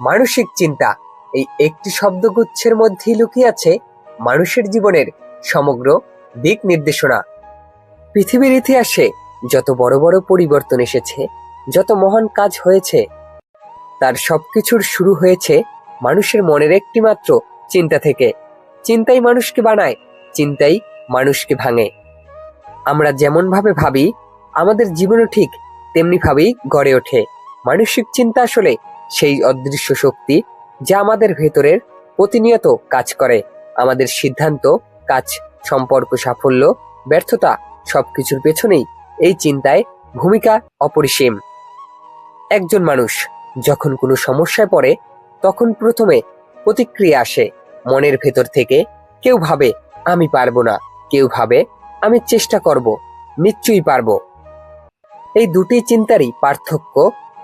মানসিক চিন্তা এই একটি শব্দগুচ্ছের মধ্যেই লুকিয়ে আছে মানুষের জীবনের সমগ্র দিক নির্দেশনা। পৃথিবীর ইতিহাসে যত বড় বড় পরিবর্তন এসেছে, যত মহান কাজ হয়েছে, তার সবকিছুর শুরু হয়েছে মানুষের মনের একটি মাত্র চিন্তা থেকে। চিন্তাই মানুষকে বানায়, চিন্তাই মানুষকে ভাঙে। আমরা যেমন ভাবে ভাবি, আমাদের জীবনও ঠিক তেমনিভাবেই গড়ে ওঠে। মানসিক চিন্তা আসলে সেই অদৃশ্য শক্তি যা আমাদের ভেতরের প্রতিনিয়ত কাজ করে। আমাদের সিদ্ধান্ত, কাজ, সম্পর্ক, সাফল্য, ব্যর্থতা সবকিছুর পেছনেই এই চিন্তায় ভূমিকা অপরিসীম। একজন মানুষ যখন কোনো সমস্যায় পড়ে, তখন প্রথমে প্রতিক্রিয়া আসে, মনের ভেতর থেকে কেউ ভাবে, আমি পারব না। কেউ ভাবে, আমি চেষ্টা করব, নিশ্চয়ই পারব। এই দুটি চিন্তারই পার্থক্য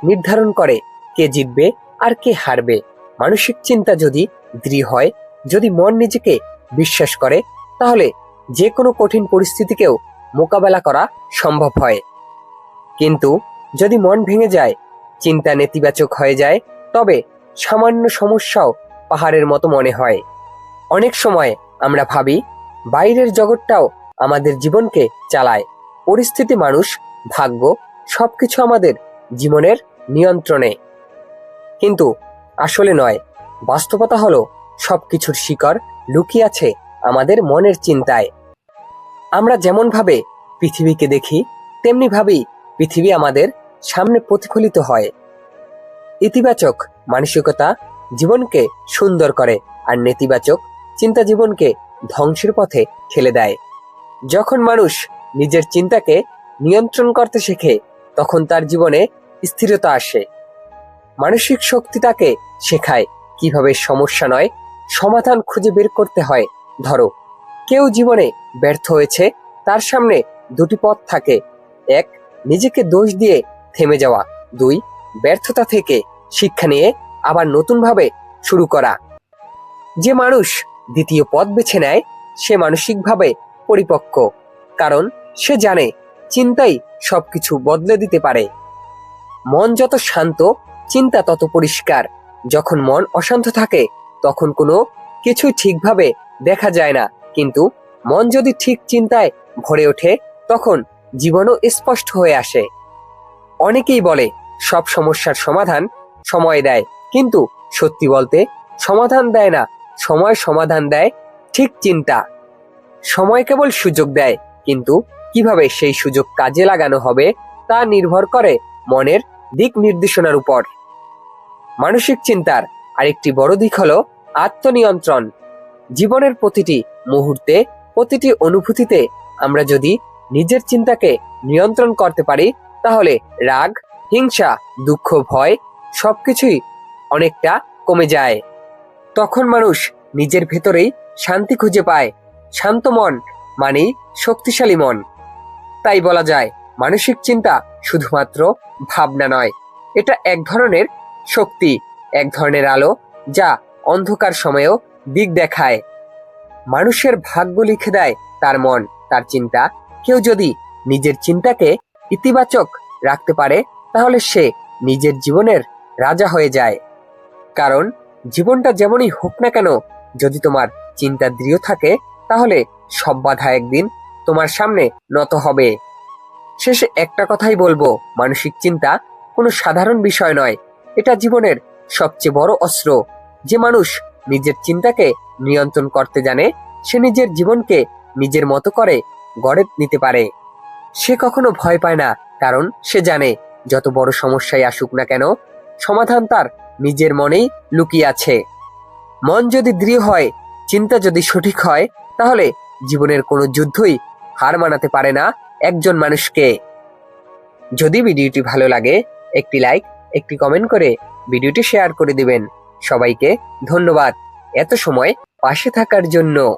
নির্ধারণ করে কে জিতবে আর কে হারবে। মানসিক চিন্তা যদি দৃঢ় হয়, যদি মন নিজেকে বিশ্বাস করে, তাহলে যে কোনো কঠিন পরিস্থিতিকেও মোকাবেলা করা সম্ভব হয়। কিন্তু যদি মন ভেঙে যায়, চিন্তা নেতিবাচক হয়ে যায়, তবে সামান্য সমস্যাও পাহাড়ের মতো মনে হয়। অনেক সময় আমরা ভাবি, বাইরের জগৎটাও আমাদের জীবনকে চালায়। পরিস্থিতি মানুষ, ভাগ্য, সবকিছু আমাদের জীবনের নিয়ন্ত্রণে। কিন্তু আসলে নয়। বাস্তবতা হলো সব কিছুর শিকড় লুকিয়ে আছে আমাদের মনের চিন্তায়। আমরা যেমন ভাবে পৃথিবীকে দেখি তেমনি ভাবেই পৃথিবী আমাদের সামনে প্রতিফলিত হয়। ইতিবাচক মানসিকতা জীবনকে সুন্দর করে আর নেতিবাচক চিন্তা জীবনকে ধ্বংসের পথে ঠেলে দেয়। যখন মানুষ নিজের চিন্তাকে নিয়ন্ত্রণ করতে শেখে, তখন তার জীবনে স্থিরতা আসে। মানসিক শক্তি তাকে শেখায়। কীভাবে সমস্যা নয়, সমাধান খুঁজে বের করতে হয়। ধরো, কেউ জীবনে ব্যর্থ হয়েছে, তার সামনে দুটি পথ থাকে। এক, নিজেকে দোষ দিয়ে থেমে যাওয়া। দুই, ব্যর্থতা থেকে শিক্ষা নিয়ে আবার নতুনভাবে শুরু করা। যে মানুষ দ্বিতীয় পথ বেছে নেয়, সে মানসিকভাবে পরিপক্ক। কারণ, সে জানে চিন্তাই সবকিছু বদলে দিতে পারে। মন যত শান্ত চিন্তা তত পরিষ্কার। যখন মন অশান্ত থাকে, তখন কোনো কিছু ঠিকভাবে দেখা যায় না। কিন্তু মন যদি ঠিক চিন্তায় ভরে ওঠে, তখন জীবনও স্পষ্ট হয়ে আসে। অনেকেই বলে, সব সমস্যার সমাধান সময় দেয়। কিন্তু সত্যি বলতে, সমাধান দেয় না। সময় সমাধান দেয় ঠিক চিন্তা। সময় কেবল সুযোগ দেয়, কিন্তু কীভাবে সেই সুযোগ কাজে লাগানো হবে, তা নির্ভর করে মনের দিক নির্দেশনার উপর। মানসিক চিন্তার আরেকটি বড় দিক হল আত্মনিয়ন্ত্রণ। জীবনের প্রতিটি মুহূর্তে, প্রতিটি অনুভূতিতে আমরা যদি নিজের চিন্তাকে নিয়ন্ত্রণ করতে পারি, তাহলে রাগ, হিংসা, দুঃখ, ভয় সবকিছুই অনেকটা কমে যায়। তখন মানুষ নিজের ভেতরেই শান্তি খুঁজে পায়। শান্ত মন মানেই শক্তিশালী মন। তাই বলা যায়, মানসিক চিন্তা শুধুমাত্র ভাবনা নয়, এটা এক ধরনের শক্তি এক ধরনের আলো যা অন্ধকার সময়েও দিক দেখায়। মানুষের ভাগ্য লিখে দেয় তার মন, তার চিন্তা। কেউ যদি নিজের চিন্তাকে ইতিবাচক রাখতে পারে, তাহলে সে নিজের জীবনের রাজা হয়ে যায়। কারণ জীবনটা যেমনই হোক না কেন, যদি তোমার চিন্তা দৃঢ় থাকে, তাহলে সব বাধা একদিন তোমার সামনে নত হবে। শেষে একটা কথাই বলব, মানসিক চিন্তা কোনো সাধারণ বিষয় নয় এটা জীবনের সবচেয়ে বড় অস্ত্র। যে মানুষ নিজের চিন্তাকে নিয়ন্ত্রণ করতে জানে, সে নিজের জীবনকে নিজের মতো করে গড়ে নিতে পারে। সে কখনো ভয় পায় না, কারণ সে জানে, যত বড় সমস্যায় আসুক না কেন, সমাধান তার নিজের মনেই লুকিয়ে আছে। মন যদি দৃঢ় হয়, চিন্তা যদি সঠিক হয়, তাহলে জীবনের কোনো যুদ্ধই হার মানাতে পারে না একজন মানুষকে। যদি ভিডিওটি ভালো লাগে, একটি লাইক একটি কমেন্ট করে ভিডিওটি শেয়ার করে দিবেন। সবাইকে ধন্যবাদ। এত সময় পাশে থাকার জন্য।